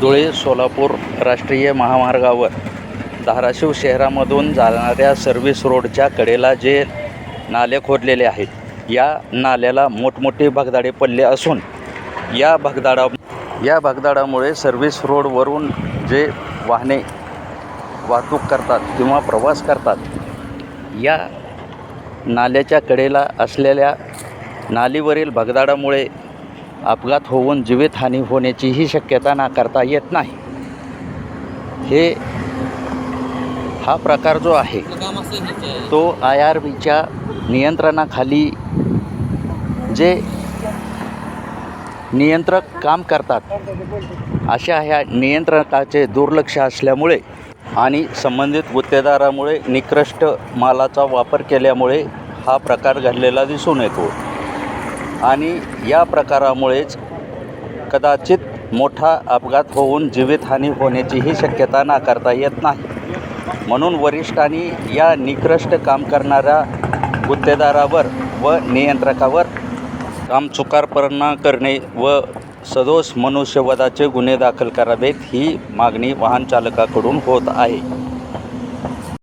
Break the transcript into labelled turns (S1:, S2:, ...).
S1: धुळे सोलापूर राष्ट्रीय महामार्गावर धाराशिव शहरामधून जाणाऱ्या सर्व्हिस रोडच्या कडेला जे नाले खोदलेले आहेत या नाल्याला मोठमोठे भगदाडे पडले असून या भगदाडा या भगदाडामुळे सर्व्हिस रोडवरून जे वाहने वाहतूक करतात किंवा प्रवास करतात या नाल्याच्या कडेला असलेल्या नालीवरील भगदाडामुळे अपघात होऊन जीवितहानी होण्याचीही शक्यता नाकारता येत नाही. हे हा प्रकार जो आहे तो आय आर बीच्या नियंत्रणाखाली जे नियंत्रक काम करतात अशा ह्या नियंत्रकाचे दुर्लक्ष असल्यामुळे आणि संबंधित गुत्तेदारामुळे निकृष्ट मालाचा वापर केल्यामुळे हा प्रकार घडलेला दिसून येतो. आणि या प्रकारामुळेच कदाचित मोठा अपघात होऊन जीवितहानी होण्याचीही शक्यता नाकारता येत नाही. म्हणून वरिष्ठांनी या निकृष्ट काम करणाऱ्या गुत्तेदारावर व नियंत्रकावर कामचुकारपणा करणे व सदोष मनुष्यवधाचे गुन्हे दाखल करावेत ही मागणी वाहन चालकाकडून होत आहे.